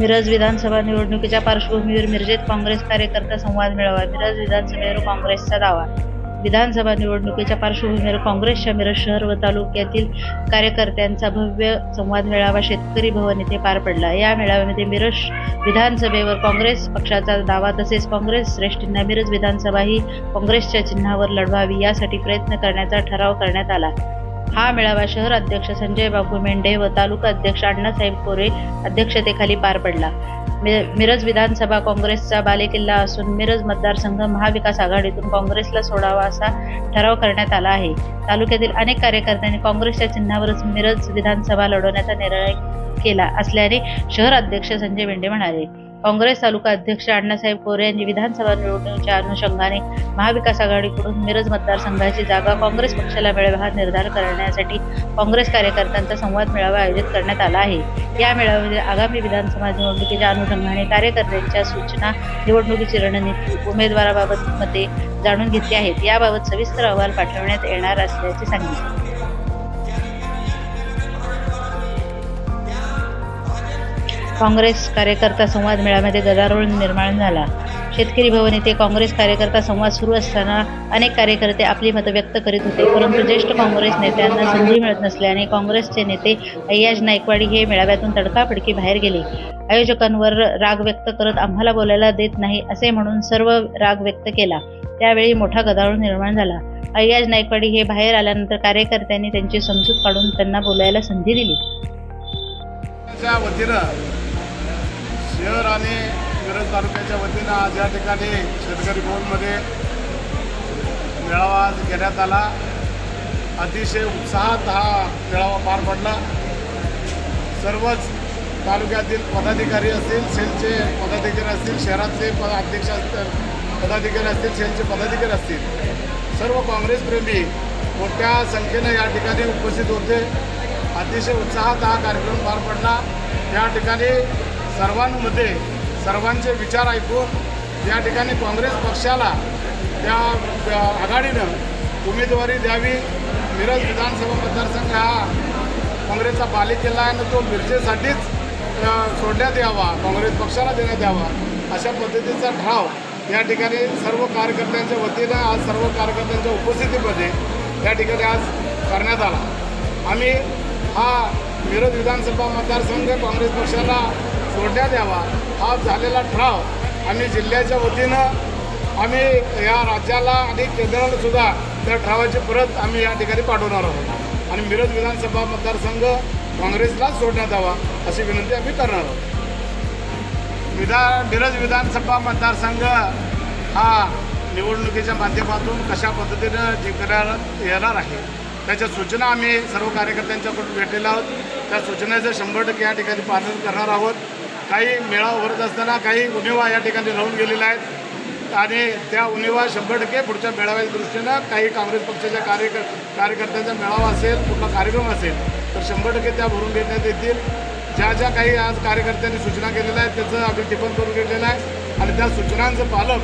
मिरज विधानसभा निवडणुकीच्या पार्श्वभूमीवर मिरजेत काँग्रेस कार्यकर्ता संवाद मेळावा मिरज विधानसभेवर काँग्रेसचा दावा. विधानसभा निवडणुकीच्या पार्श्वभूमीवर काँग्रेसच्या मिरज शहर व तालुक्यातील कार्यकर्त्यांचा भव्य संवाद मेळावा शेतकरी भवन येथे पार पडला. या मेळाव्यामध्ये मिरज विधानसभेवर काँग्रेस पक्षाचा दावा तसेच काँग्रेस श्रेष्ठींना मिरज विधानसभा ही काँग्रेसच्या चिन्हावर लढवावी यासाठी प्रयत्न करण्याचा ठराव करण्यात आला. हा मेळावा शहर अध्यक्ष संजय बापू मेंढे व तालुका अध्यक्ष अण्णासाहेब कोरे अध्यक्षतेखाली पार पडला. मिरज विधानसभा काँग्रेसचा बालेकिल्ला असून मिरज मतदारसंघ महाविकास आघाडीतून काँग्रेसला सोडावा असा ठराव करण्यात आला आहे. तालुक्यातील अनेक कार्यकर्त्यांनी काँग्रेसच्या चिन्हावरच मिरज विधानसभा लढवण्याचा निर्णय केला असल्याने शहर अध्यक्ष संजय मेंढे म्हणाले. काँग्रेस तालुका अध्यक्ष अण्णासाहेब कोरे यांनी विधानसभा निवडणुकीच्या अनुषंगाने महाविकास आघाडीकडून मिरज मतदारसंघाची जागा काँग्रेस पक्षाला मिळावा हा निर्धार करण्यासाठी काँग्रेस कार्यकर्त्यांचा संवाद मेळावा आयोजित करण्यात आला आहे. या मेळाव्यामध्ये आगामी विधानसभा निवडणुकीच्या अनुषंगाने कार्यकर्त्यांच्या सूचना निवडणुकीची रणनीती उमेदवाराबाबत मते जाणून घेतली आहेत. याबाबत सविस्तर अहवाल पाठवण्यात येणार असल्याचे सांगितले. काँग्रेस कार्यकर्ता संवाद मेळाव्यामध्ये गदारोळ निर्माण झाला. शेतकरी भवन येथे काँग्रेस कार्यकर्ता संवाद सुरू असताना अनेक कार्यकर्ते आपली मतं व्यक्त करीत होते परंतु ज्येष्ठ काँग्रेस नेत्यांना संधी मिळत नसल्याने काँग्रेसचे नेते अय्याज नायकवाडी हे मेळाव्यातून तडकाफडकी बाहेर गेले. आयोजकांवर राग व्यक्त करत आम्हाला बोलायला देत नाही असे म्हणून सर्व राग व्यक्त केला. त्यावेळी मोठा गदारोळ निर्माण झाला. अय्याज नायकवाडी हे बाहेर आल्यानंतर कार्यकर्त्यांनी त्यांची समजूत काढून त्यांना बोलायला संधी दिली. शहर आणि मिरज तालुक्याच्या वतीनं आज या ठिकाणी शेतकरी भवनमध्ये मेळावा आज घेण्यात आला. अतिशय उत्साहात हा मेळावा पार पडला. सर्वच तालुक्यातील पदाधिकारी असतील सेलचे पदाधिकारी असतील शहरातले पद अध्यक्ष असतील पदाधिकारी असतील सेलचे पदाधिकारी असतील सर्व काँग्रेसप्रेमी मोठ्या संख्येनं या ठिकाणी उपस्थित होते. अतिशय उत्साहात हा कार्यक्रम पार पडला. या ठिकाणी सर्वांमध्ये सर्वांचे विचार ऐकून या ठिकाणी काँग्रेस पक्षाला त्या आघाडीनं उमेदवारी द्यावी. मिरज विधानसभा मतदारसंघ हा काँग्रेसचा बालेकिल्ला आहे आणि तो मिरजेसाठीच सोडण्यात यावा काँग्रेस पक्षाला देण्यात यावा अशा पद्धतीचा ठाव या ठिकाणी सर्व कार्यकर्त्यांच्या वतीनं आज सर्व कार्यकर्त्यांच्या उपस्थितीमध्ये या ठिकाणी आज करण्यात आला. आम्ही हा मिरज विधानसभा मतदारसंघ काँग्रेस पक्षाला सोडण्यात यावा. हा झालेला ठराव. आम्ही जिल्ह्याच्या वतीनं आम्ही या राज्याला आणि केंद्राला सुद्धा त्या ठरावाची परत आम्ही या ठिकाणी पाठवणार आहोत. आणि मिरज विधानसभा मतदारसंघ काँग्रेसला सोडण्यात यावा अशी विनंती आम्ही करणार आहोत. विधान मिरज विधानसभा मतदारसंघ हा निवडणुकीच्या माध्यमातून कशा पद्धतीनं जिंकण्यात येणार आहे त्याच्या सूचना आम्ही सर्व कार्यकर्त्यांच्याकडून भेटलेल्या आहोत. त्या सूचनेचं शंभर टक्के या ठिकाणी पालन करणार आहोत. काही मेळावा भरत असताना काही उणिवा या ठिकाणी राहून गेलेल्या आहेत. आणि त्या उणिवा शंभर टक्के पुढच्या मेळाव्याच्या दृष्टीनं काही काँग्रेस पक्षाच्या कार्यक कार्यकर्त्यांचा मेळावा असेल कुठला कार्यक्रम असेल तर शंभर टक्के त्या भरून घेण्यात येतील. ज्या ज्या काही आज कार्यकर्त्यांनी सूचना केलेल्या आहेत त्याचं आम्ही टिप्पण करून घेतलेलं आहे. आणि त्या सूचनांचं पालन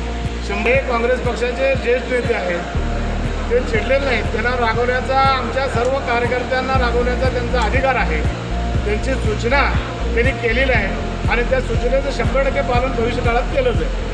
शंभर एक काँग्रेस पक्षाचे ज्येष्ठ नेते आहेत ते चिडलेले नाहीत. त्यांना रागवण्याचा आमच्या सर्व कार्यकर्त्यांना रागवण्याचा त्यांचा अधिकार आहे. त्यांची सूचना त्यांनी केलेली आहे. आणि त्या सूचनेचं शंभर टक्के पालन भविष्य काळात केलंच आहे.